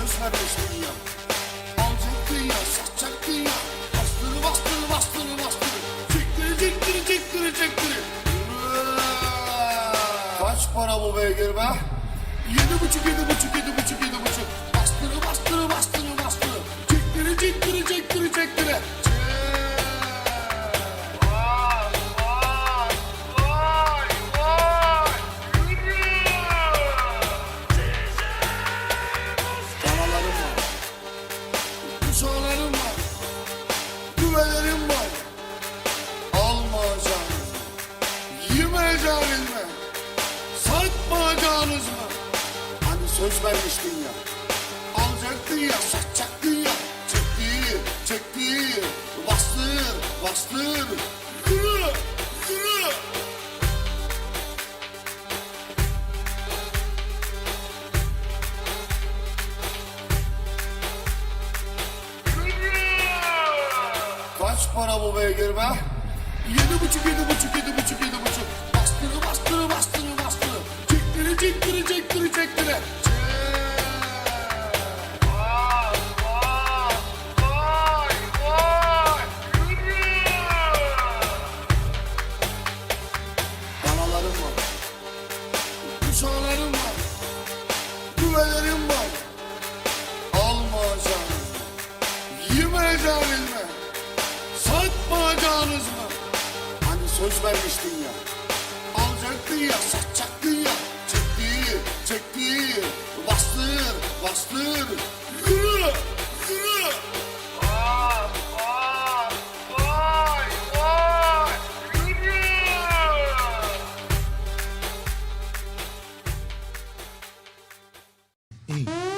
Vermiş dünya. Alacaktı ya, satacaktı ya. Bastırı bastırı bastırı bastırı. Çektiri çektiri çektiri çektiri. Kaç para bu beygir be? Yedi buçuk yedi buçuk yedi buçuk yedi buçuk. Alacaktın ya, satacaktın ya. Çekti, çekti. Bastır, bastır. Yürü, yürü. Kaç para bu beygir be? Yedi buçuk, yedi buçuk, yedi buçuk, yedi buçuk. Bastırı, bastırı, bastırı, bastırı. Çektiri, çektiri, çektiri, çektiri. Yemeyeceğiniz mi? Satmayacağınız mı? Hani söz vermiştin ya. Alacaktın ya, satacaktın ya. Çekti, çekti. Bastır, bastır. Yürü, yürü. Vay,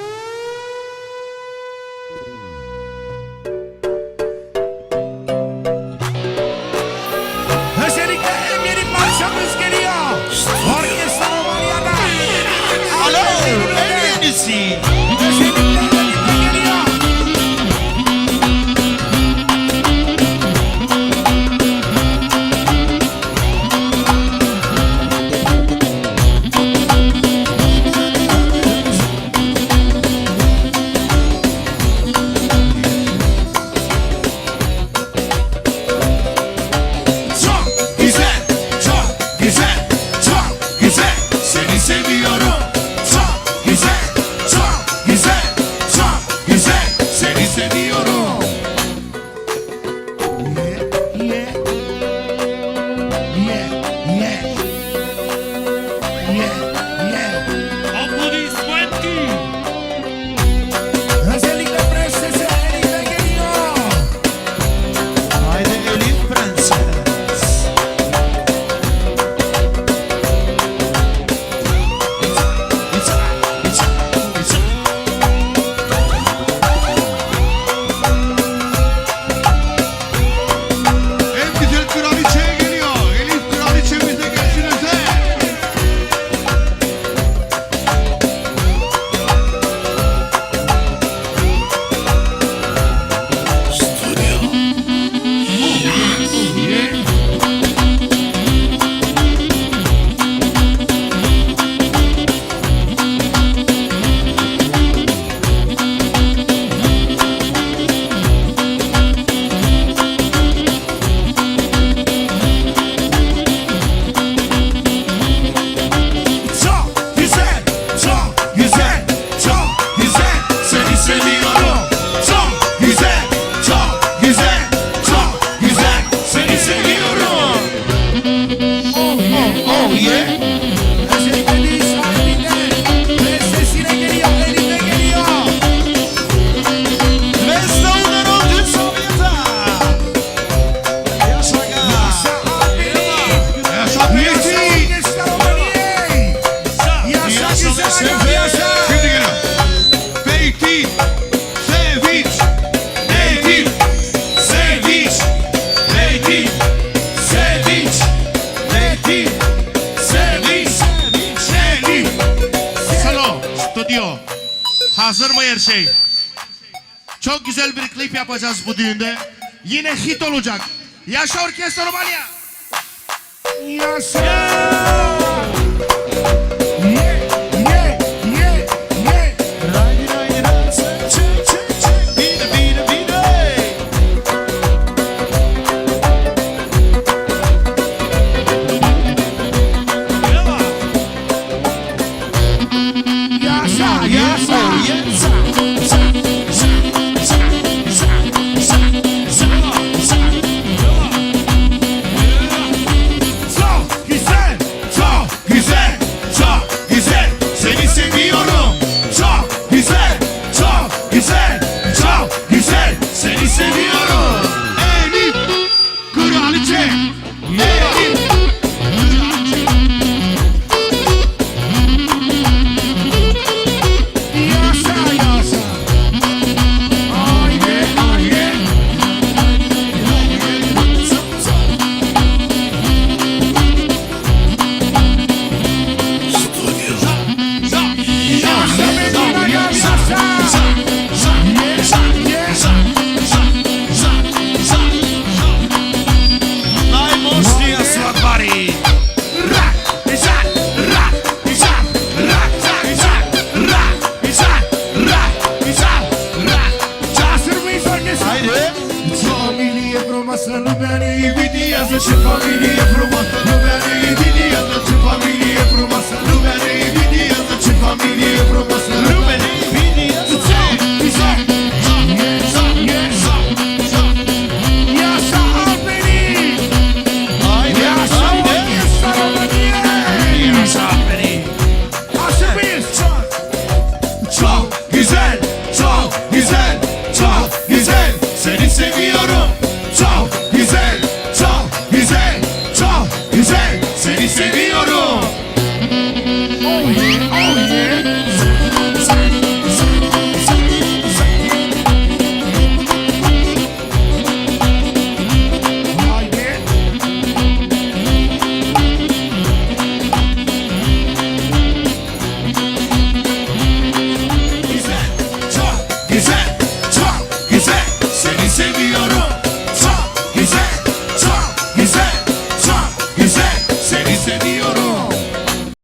stüdyo. Hazır mı her şey? Çok güzel bir klip yapacağız bu düğünde. Yine hit olacak. Yaşa Orkestra Romanya. Yaşa. Yeah, Deixa a família pro